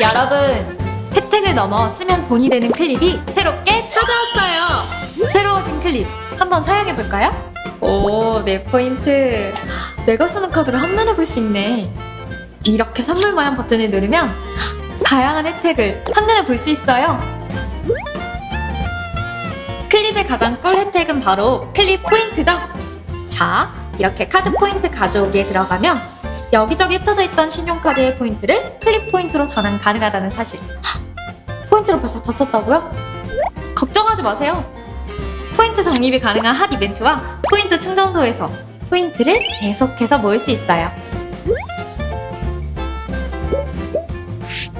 여러분, 혜택을 넘어 쓰면 돈이 되는 클립이 새롭게 찾아왔어요. 새로워진 클립 한번 사용해 볼까요? 오, 내 포인트. 내가 쓰는 카드를 한눈에 볼 수 있네. 이렇게 선물 모양 버튼을 누르면 다양한 혜택을 한눈에 볼 수 있어요. 클립의 가장 꿀 혜택은 바로 클립 포인트죠. 자, 이렇게 카드 포인트 가져오기에 들어가면 여기저기 흩어져 있던 신용카드의 포인트를 클립 포인트로 전환 가능하다는 사실. 헉, 포인트로 벌써 다 썼다고요? 걱정하지 마세요. 포인트 적립이 가능한 핫 이벤트와 포인트 충전소에서 포인트를 계속해서 모을 수 있어요.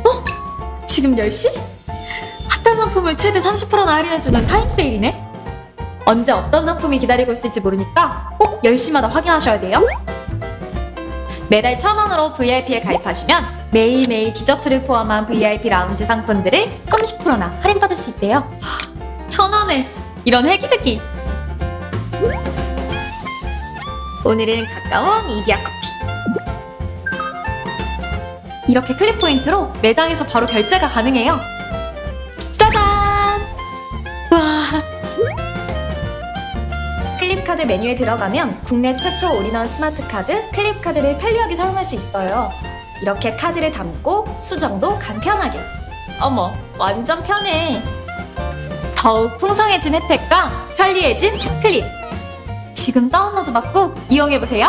어? 지금 10시? 핫한 상품을 최대 30%나 할인해주는 타임세일이네? 언제 어떤 상품이 기다리고 있을지 모르니까 꼭 10시마다 확인하셔야 돼요. 매달 1,000원으로 VIP에 가입하시면 매일매일 디저트를 포함한 VIP 라운지 상품들을 30%나 할인받을 수 있대요. 하, 1,000원에 이런 혜기득이. 오늘은 가까운 이디야 커피. 이렇게 클릭 포인트로 매장에서 바로 결제가 가능해요. 짜잔! 클립카드 메뉴에 들어가면 국내 최초 올인원 스마트 카드 클립카드를 편리하게 사용할 수 있어요. 이렇게 카드를 담고 수정도 간편하게. 어머, 완전 편해. 더욱 풍성해진 혜택과 편리해진 클립. 지금 다운로드 받고 이용해보세요.